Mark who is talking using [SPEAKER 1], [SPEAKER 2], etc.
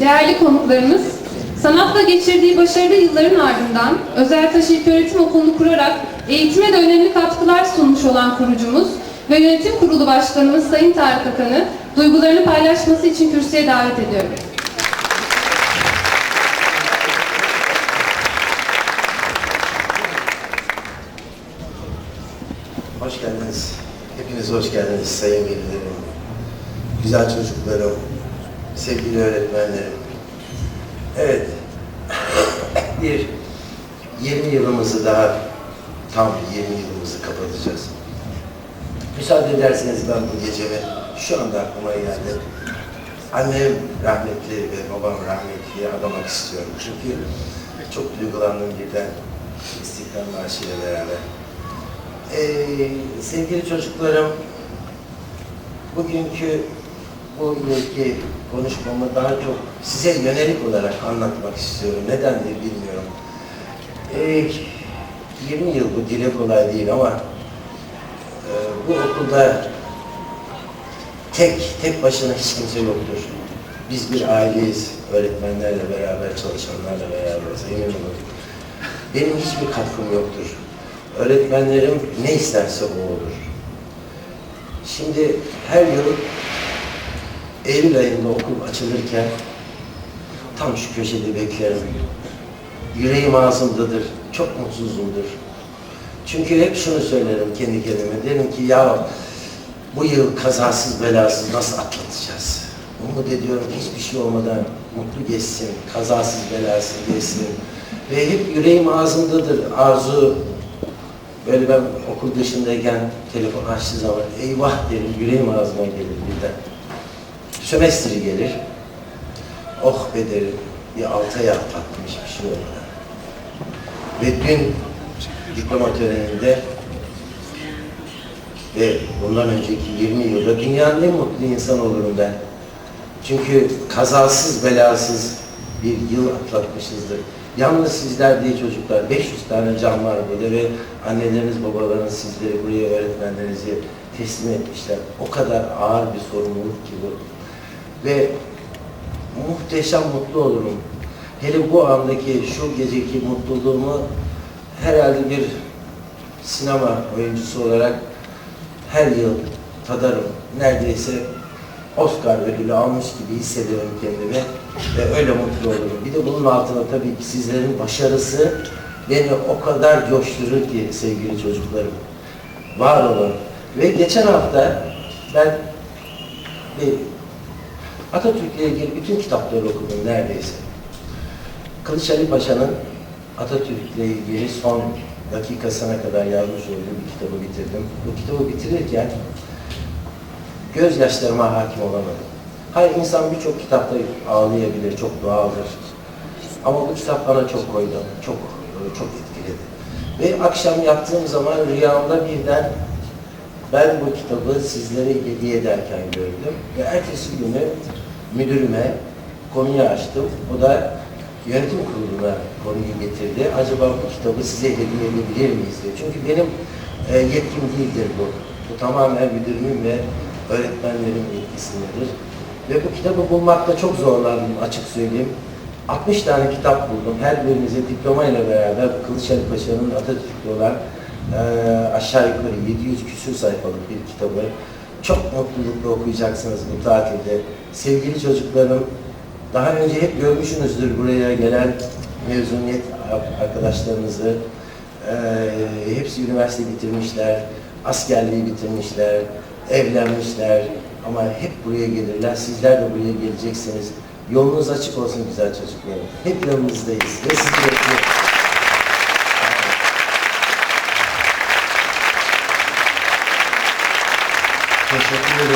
[SPEAKER 1] değerli konuklarımız, sanatla geçirdiği başarılı yılların ardından Özel Taş İlköğretim Okulu'nu kurarak eğitime de önemli katkılar sunmuş olan kurucumuz ve yönetim kurulu başkanımız Sayın Tarık Akan'ı duygularını paylaşması için kürsüye davet ediyorum.
[SPEAKER 2] Hoş geldiniz. Hepiniz hoş geldiniz sayın velilerim, güzel çocuklarım, sevgili öğretmenlerim. Evet, bir 20 yılımızı daha, tam 20 yılımızı kapatacağız. Müsaade ederseniz ben bu gecemi şu anda aklıma geldi. Annem rahmetli ve babam rahmetliye adamak istiyorum. Çünkü çok duygulandım birden İstiklal Marşı ile beraber. Ee, sevgili çocuklarım, bugünkü bu yılki konuşmamı daha çok size yönelik olarak anlatmak istiyorum. Nedendir bilmiyorum. Ee, 20 yıl bu dile kolay değil ama e, bu okulda tek, tek başına hiç kimse yoktur. Biz bir aileyiz, öğretmenlerle beraber, çalışanlarla beraber, emin olun. Benim hiçbir katkım yoktur. Öğretmenlerim ne isterse o olur. Şimdi her yıl Eylül ayında okul açılırken tam şu köşede beklerim. Yüreğim ağzımdadır, çok mutsuzumdur. Çünkü hep şunu söylerim kendi kendime, derim ki ya bu yıl kazasız belasız nasıl atlatacağız? Umut ediyorum hiçbir şey olmadan mutlu geçsin, kazasız belasız geçsin. Ve hep yüreğim ağzımdadır, arzu. Böyle ben okul dışındayken telefon açtığı zaman eyvah derim, yüreğim ağzıma gelir birden. Sömestri gelir. Oh be derim, bir altı ay atlatmış bir şey olmadan. Ve dün diploma töreninde ve bundan önceki 20 yılda dünyanın en mutlu insan olurum ben. Çünkü kazasız belasız bir yıl atlatmışızdır. Yalnız sizler diye çocuklar, 500 tane can var burada ve anneleriniz, babalarınız sizleri buraya öğretmenlerinizi teslim etmişler. O kadar ağır bir sorumluluk ki bu. Ve muhteşem mutlu olurum. Hele bu andaki, şu geceki mutluluğumu herhalde bir sinema oyuncusu olarak her yıl tadarım. Neredeyse Oscar ödülü almış gibi hissediyorum kendimi ve öyle mutlu olurum. Bir de bunun altına tabii ki sizlerin başarısı beni o kadar coşturur ki sevgili çocuklarım. Var olun. Ve geçen hafta ben bir Atatürk'le ilgili bütün kitapları okudum neredeyse. Kılıç Ali Paşa'nın Atatürk'le ilgili son dakikasına kadar yazmış olduğu bir kitabı bitirdim. Bu kitabı bitirirken gözyaşlarıma hakim olamadım. Hayır insan birçok kitapta ağlayabilir, çok doğaldır. Ama bu kitap bana çok koydu, çok çok etkiledi. Ve akşam yattığım zaman rüyamda birden ben bu kitabı sizlere hediye ederken gördüm. Ve ertesi günü müdürüme konuyu açtım. O da yönetim kuruluna konuyu getirdi. Acaba bu kitabı size hediye edebilir miyiz diye. Çünkü benim e, yetkim değildir bu. Bu tamamen müdürümün ve öğretmenlerin yetkisindedir. Ve bu kitabı bulmakta çok zorlandım açık söyleyeyim. 60 tane kitap buldum. Her birinize diploma ile beraber Kılıç Ali Paşa'nın Atatürk'te olan e, aşağı yukarı 700 küsür sayfalık bir kitabı. Çok mutlulukla okuyacaksınız bu tatilde. Sevgili çocuklarım, daha önce hep görmüşsünüzdür buraya gelen mezuniyet arkadaşlarınızı. Ee, hepsi üniversite bitirmişler, askerliği bitirmişler, evlenmişler ama hep buraya gelirler. Sizler de buraya geleceksiniz. Yolunuz açık olsun güzel çocuklarım. Hep yanınızdayız ve sizi bekliyoruz. Дуже